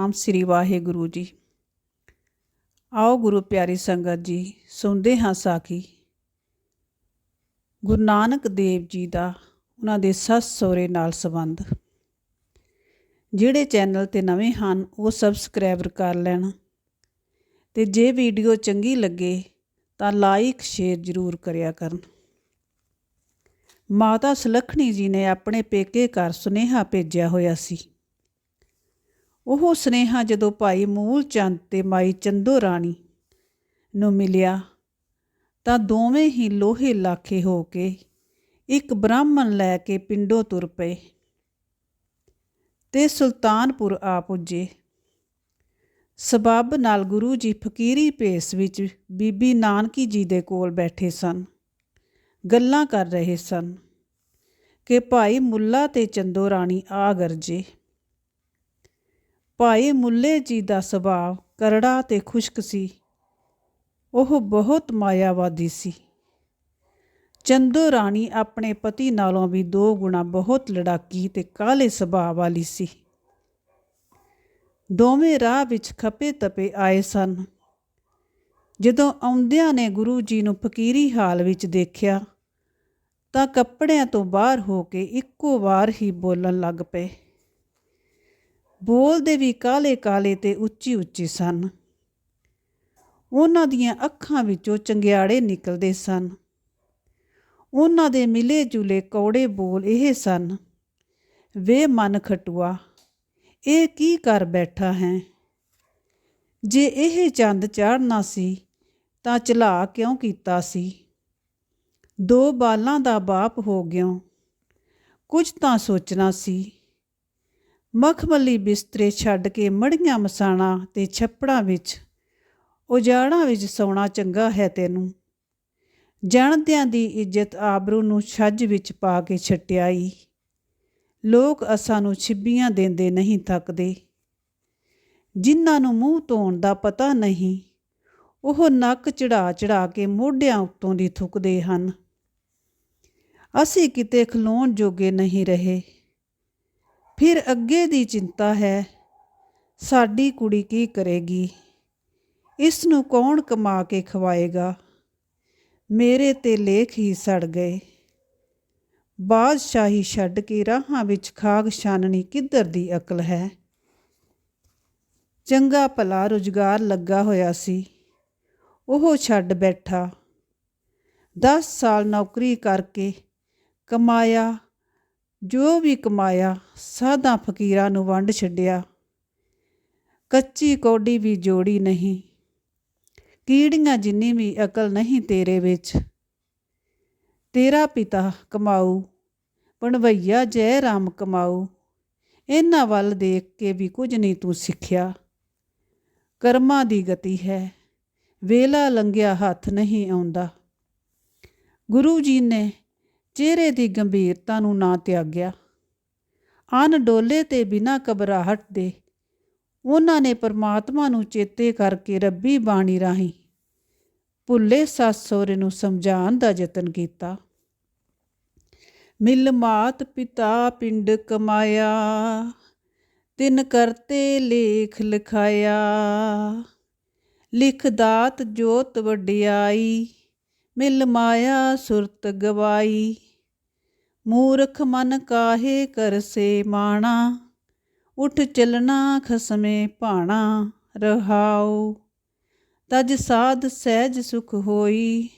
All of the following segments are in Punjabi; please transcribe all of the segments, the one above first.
ਨਾਮ ਸ੍ਰੀ ਵਾਹਿਗੁਰੂ ਜੀ। ਆਓ ਗੁਰੂ ਪਿਆਰੀ ਸੰਗਤ ਜੀ, ਸੁਣਦੇ ਹਾਂ ਸਾਖੀ। ਗੁਰੂ ਨਾਨਕ ਦੇਵ ਜੀ ਦਾ ਉਹਨਾਂ ਦੇ ਸੱਸ ਸਹੁਰੇ ਨਾਲ ਸੰਬੰਧ। ਜਿਹੜੇ ਚੈਨਲ ਤੇ ਨਵੇਂ ਹਨ, ਉਹ ਸਬਸਕ੍ਰਾਈਬਰ ਕਰ ਲੈਣ। ਤੇ ਜੇ ਵੀਡੀਓ ਚੰਗੀ ਲੱਗੇ, ਤਾਂ ਲਾਈਕ, ਸ਼ੇਅਰ ਜ਼ਰੂਰ ਕਰਿਆ ਕਰਨ। ਮਾਤਾ ਸੁਲੱਖਣੀ ਜੀ ਨੇ ਆਪਣੇ ਪੇਕੇ ਘਰ ਸੁਨੇਹਾ ਭੇਜਿਆ ਹੋਇਆ ਸੀ। ਉਹ ਸੁਨੇਹਾ ਜਦੋਂ ਭਾਈ ਮੂਲ ਚੰਦ ਤੇ ਮਾਈ ਚੰਦੋ ਰਾਣੀ ਨੂੰ ਮਿਲਿਆ, ਤਾਂ ਦੋਵੇਂ ਹੀ ਲੋਹੇ ਲਾਖੇ ਹੋ ਕੇ ਇੱਕ ਬ੍ਰਾਹਮਣ ਲੈ ਕੇ ਪਿੰਡੋਂ ਤੁਰ ਪਏ ਤੇ ਸੁਲਤਾਨਪੁਰ ਆ ਪੁੱਜੇ। ਸਬਬ ਨਾਲ ਗੁਰੂ ਜੀ ਫਕੀਰੀ ਭੇਸ ਵਿੱਚ ਬੀਬੀ ਨਾਨਕੀ ਜੀ ਦੇ ਕੋਲ ਬੈਠੇ ਸਨ, ਗੱਲਾਂ ਕਰ ਰਹੇ ਸਨ ਕਿ ਭਾਈ ਮੁੱਲਾ ਤੇ ਚੰਦੋ ਰਾਣੀ ਆ ਗਰਜੇ। ਭਾਈ ਮੁੱਲੇ ਜੀ ਦਾ ਸੁਭਾਅ ਕਰੜਾ ਤੇ ਖੁਸ਼ਕ ਸੀ। ਉਹ ਬਹੁਤ ਮਾਇਆਵਾਦੀ ਸੀ। ਚੰਦੋ ਰਾਣੀ ਆਪਣੇ ਪਤੀ ਨਾਲੋਂ ਵੀ ਦੋ ਗੁਣਾ ਬਹੁਤ ਲੜਾਕੀ ਤੇ ਕਾਲੇ ਸੁਭਾਅ ਵਾਲੀ ਸੀ। ਦੋਵੇਂ ਰਾਹ ਵਿੱਚ ਖੱਪੇ ਤਪੇ ਆਏ ਸਨ। ਜਦੋਂ ਆਉਂਦਿਆਂ ਨੇ ਗੁਰੂ ਜੀ ਨੂੰ ਫਕੀਰੀ ਹਾਲ ਵਿੱਚ ਦੇਖਿਆ, ਤਾਂ ਕੱਪੜਿਆਂ ਤੋਂ ਬਾਹਰ ਹੋ ਕੇ ਇੱਕੋ ਵਾਰ ਹੀ ਬੋਲਣ ਲੱਗ ਪਏ। ਬੋਲਦੇ ਵੀ ਕਾਲੇ ਕਾਲੇ ਤੇ ਉੱਚੀ ਉੱਚੀ ਸਨ। ਉਹਨਾਂ ਦੀਆਂ ਅੱਖਾਂ ਵਿੱਚੋਂ ਚੰਗਿਆੜੇ ਨਿਕਲਦੇ ਸਨ। ਉਹਨਾਂ ਦੇ ਮਿਲੇ ਜੁਲੇ ਕੌੜੇ ਬੋਲ ਇਹ ਸਨ, ਵੇ ਮਨ ਖਟੂਆ, ਇਹ ਕੀ ਕਰ ਬੈਠਾ ਹੈ? ਜੇ ਇਹ ਚੰਦ ਚਾੜਨਾ ਸੀ, ਤਾਂ ਚਲਾ ਕਿਉਂ ਕੀਤਾ ਸੀ? ਦੋ ਬਾਲਾਂ ਦਾ ਬਾਪ ਹੋ ਗਿਓ, ਕੁਝ ਤਾਂ ਸੋਚਣਾ ਸੀ। ਮਖਮਲੀ ਬਿਸਤਰੇ ਛੱਡ ਕੇ ਮੜੀਆਂ ਮਸਾਣਾ ਤੇ ਛੱਪੜਾਂ ਵਿੱਚ। ਉਜਾੜਾਂ ਵਿੱਚ ਸੌਣਾ ਚੰਗਾ ਹੈ ਤੈਨੂੰ। ਜਾਣਦਿਆਂ ਦੀ ਇੱਜ਼ਤ ਆਬਰੂ ਨੂੰ ਛੱਜ ਵਿੱਚ ਪਾ ਕੇ ਛਟਿਆਈ। ਲੋਕ ਅਸਾਂ ਨੂੰ ਛਿੱਬੀਆਂ ਦਿੰਦੇ ਨਹੀਂ ਥੱਕਦੇ। ਜਿਨ੍ਹਾਂ ਨੂੰ ਮੂੰਹ ਧੋਣ ਦਾ ਪਤਾ ਨਹੀਂ, ਉਹ ਨੱਕ ਚੜਾ ਚੜਾ ਕੇ ਮੋਢਿਆਂ ਉੱਤੋਂ ਦੀ ਥੁੱਕਦੇ ਹਨ। ਅਸੀਂ ਕਿਤੇ ਖਲੋਣ ਜੋਗੇ ਨਹੀਂ ਰਹੇ। ਫਿਰ ਅੱਗੇ ਦੀ ਚਿੰਤਾ ਹੈ, ਸਾਡੀ ਕੁੜੀ ਕੀ ਕਰੇਗੀ? ਇਸ ਨੂੰ ਕੌਣ ਕਮਾ ਕੇ ਖਵਾਏਗਾ? ਮੇਰੇ ਤੇ ਲੇਖ ਹੀ ਸੜ ਗਏ। ਬਾਦਸ਼ਾਹੀ ਛੱਡ ਕੇ ਰਾਹਾਂ ਵਿੱਚ ਖਾਗ ਛਾਨਣੀ ਕਿੱਧਰ ਦੀ ਅਕਲ ਹੈ? ਚੰਗਾ ਭਲਾ ਰੁਜ਼ਗਾਰ ਲੱਗਾ ਹੋਇਆ ਸੀ। ਉਹ ਛੱਡ ਬੈਠਾ। 10 ਸਾਲ ਨੌਕਰੀ ਕਰਕੇ ਕਮਾਇਆ ਜੋ ਵੀ ਕਮਾਇਆ, ਸਾਧਾਂ ਫਕੀਰਾਂ ਨੂੰ ਵੰਡ ਛੱਡਿਆ। ਕੱਚੀ ਕੌਡੀ ਵੀ ਜੋੜੀ ਨਹੀਂ। ਕੀੜੀਆਂ ਜਿੰਨੀ ਵੀ ਅਕਲ ਨਹੀਂ ਤੇਰੇ ਵਿੱਚ। ਤੇਰਾ ਪਿਤਾ ਕਮਾਊ, ਪਣਵਈਆ ਜੈ ਰਾਮ ਕਮਾਊ। ਇਹਨਾਂ ਵੱਲ ਦੇਖ ਕੇ ਵੀ ਕੁਝ ਨਹੀਂ ਤੂੰ ਸਿੱਖਿਆ। ਕਰਮਾਂ ਦੀ ਗਤੀ ਹੈ, ਵੇਲਾ ਲੰਘਿਆ ਹੱਥ ਨਹੀਂ ਆਉਂਦਾ। ਗੁਰੂ ਜੀ ਨੇ ਚਿਹਰੇ ਦੀ ਗੰਭੀਰਤਾ ਨੂੰ ਨਾ ਤਿਆਗਿਆ। ਅਨ ਡੋਲੇ ਤੇ ਬਿਨਾ ਘਬਰਾਹਟ ਦੇ ਉਹਨਾਂ ਨੇ ਪਰਮਾਤਮਾ ਨੂੰ ਚੇਤੇ ਕਰਕੇ ਰੱਬੀ ਬਾਣੀ ਰਾਹੀਂ ਭੁੱਲੇ ਸੱਸ ਸਹੁਰੇ ਨੂੰ ਸਮਝਾਉਣ ਦਾ ਯਤਨ ਕੀਤਾ। ਮਿਲ ਮਾਤ ਪਿਤਾ ਪਿੰਡ ਕਮਾਇਆ, ਤਿਨ ਕਰਤੇ ਲੇਖ ਲਿਖਾਇਆ, ਲਿਖ ਦਾਤ ਜੋਤ ਵਡਿਆਈ। ਮਿਲ ਮਾਇਆ ਸੁਰਤ ਗਵਾਈ। ਮੂਰਖ ਮਨ ਕਾਹੇ ਕਰਸੇ ਮਾਣਾ। ਉਠ ਚਲਣਾ ਖਸਮੇ ਭਾਣਾ, ਰਹਾਉ। ਤਜ ਸਾਧ ਸਹਿਜ ਸੁਖ ਹੋਈ,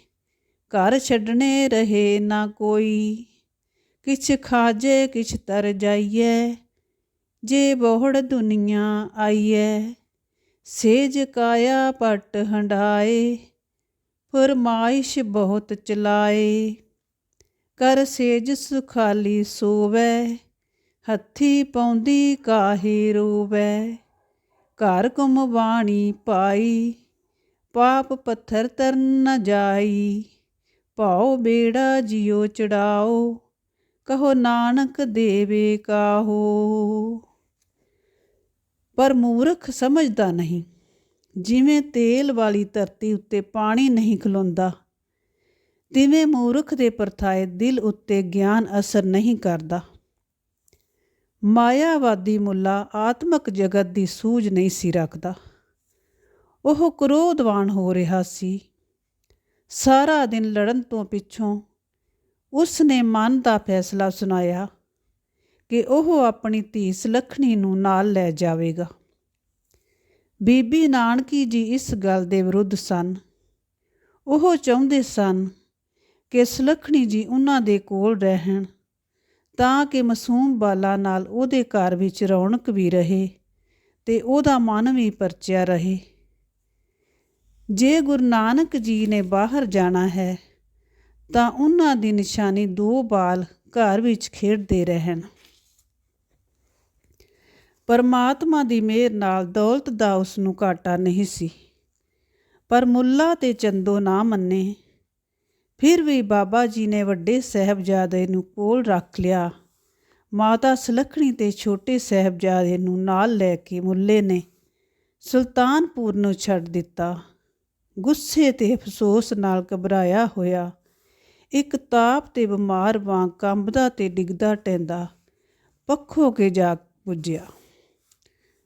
ਘਰ ਛੱਡਣੇ ਰਹੇ ਨਾ ਕੋਈ। ਕਿਛ ਖਾਜੇ, ਕਿਛ ਤਰ ਜਾਈਐ, ਜੇ ਬਹੁੜ ਦੁਨੀਆ ਆਈਐ। ਸੇਜ ਕਾਇਆ ਪਟ ਹੰਡਾਏ ਫਰਮਾਇਸ਼ ਬਹੁਤ ਚਲਾਏ। ਕਰ ਸੇਜ ਸੁਖਾਲੀ ਸੋਵੈ, ਹੱਥੀ ਪਾਉਂਦੀ ਕਾਹੀ ਰੋਵੈ। ਘਰ ਕੁਮ ਬਾਣੀ ਪਾਈ, ਪਾਪ ਪੱਥਰ ਤਰਨ ਨ ਜਾਈ। ਭਾਉ ਬੇੜਾ ਜਿਉ ਚੜਾਓ, ਕਹੋ ਨਾਨਕ ਦੇਵੇ ਕਾਹੋ। ਪਰ ਮੂਰਖ ਸਮਝਦਾ ਨਹੀਂ। ਜਿਵੇਂ ਤੇਲ ਵਾਲੀ ਧਰਤੀ ਉੱਤੇ ਪਾਣੀ ਨਹੀਂ ਖਲੋਂਦਾ, ਤਿਵੇਂ ਮੂਰਖ ਦੇ ਪਰਥਾਏ ਦਿਲ ਉੱਤੇ ਗਿਆਨ ਅਸਰ ਨਹੀਂ ਕਰਦਾ। ਮਾਇਆਵਾਦੀ ਮੁੱਲਾ ਆਤਮਕ ਜਗਤ ਦੀ ਸੂਝ ਨਹੀਂ ਸੀ ਰੱਖਦਾ। ਉਹ ਕ੍ਰੋਧਵਾਨ ਹੋ ਰਿਹਾ ਸੀ। ਸਾਰਾ ਦਿਨ ਲੜਨ ਤੋਂ ਪਿੱਛੋਂ ਉਸ ਨੇ ਮਨ ਦਾ ਫੈਸਲਾ ਸੁਣਾਇਆ ਕਿ ਉਹ ਆਪਣੀ ਧੀ ਸੁਲੱਖਣੀ ਨੂੰ ਨਾਲ ਲੈ ਜਾਵੇਗਾ। ਬੀਬੀ ਨਾਨਕੀ ਜੀ ਇਸ ਗੱਲ ਦੇ ਵਿਰੁੱਧ ਸਨ। ਉਹ ਚਾਹੁੰਦੇ ਸਨ ਕਿ ਸੁਲੱਖਣੀ ਜੀ ਉਹਨਾਂ ਦੇ ਕੋਲ ਰਹਿਣ ਤਾਂ ਕਿ ਮਾਸੂਮ ਬਾਲਾ ਨਾਲ ਉਹਦੇ ਘਰ ਵਿੱਚ ਰੌਣਕ ਵੀ ਰਹੇ ਤੇ ਉਹਦਾ ਮਨ ਵੀ ਪਰਚਿਆ ਰਹੇ। ਜੇ ਗੁਰੂ ਨਾਨਕ ਜੀ ਨੇ ਬਾਹਰ ਜਾਣਾ ਹੈ ਤਾਂ ਉਹਨਾਂ ਦੀ ਨਿਸ਼ਾਨੀ ਦੋ ਬਾਲ ਘਰ ਵਿੱਚ ਖੇਡਦੇ ਰਹਿਣ। ਪਰਮਾਤਮਾ ਦੀ ਮਿਹਰ ਨਾਲ ਦੌਲਤ ਦਾ ਉਸ ਨੂੰ ਘਾਟਾ ਨਹੀਂ ਸੀ। ਪਰ ਮੁੱਲਾ ਤੇ ਚੰਦੋ ਨਾ ਮੰਨੇ। ਫਿਰ ਵੀ ਬਾਬਾ ਜੀ ਨੇ ਵੱਡੇ ਸਹਿਬਜ਼ਾਦੇ ਨੂੰ ਕੋਲ ਰੱਖ ਲਿਆ। ਮਾਤਾ ਸੁਲੱਖਣੀ ਤੇ ਛੋਟੇ ਸਹਿਬਜ਼ਾਦੇ ਨੂੰ ਨਾਲ ਲੈ ਕੇ ਮੁੱਲੇ ਨੇ ਸੁਲਤਾਨਪੁਰ ਨੂੰ ਛੱਡ ਦਿੱਤਾ। ਗੁੱਸੇ ਤੇ ਅਫਸੋਸ ਨਾਲ ਘਬਰਾਇਆ ਹੋਇਆ, ਇੱਕ ਤਾਪ ਤੇ ਬਿਮਾਰ ਵਾਂਗ ਕੰਬਦਾ ਤੇ ਡਿੱਗਦਾ ਟੈਂਦਾ ਪੱਖੋ ਕੇ ਜਾ ਪੁੱਜਿਆ।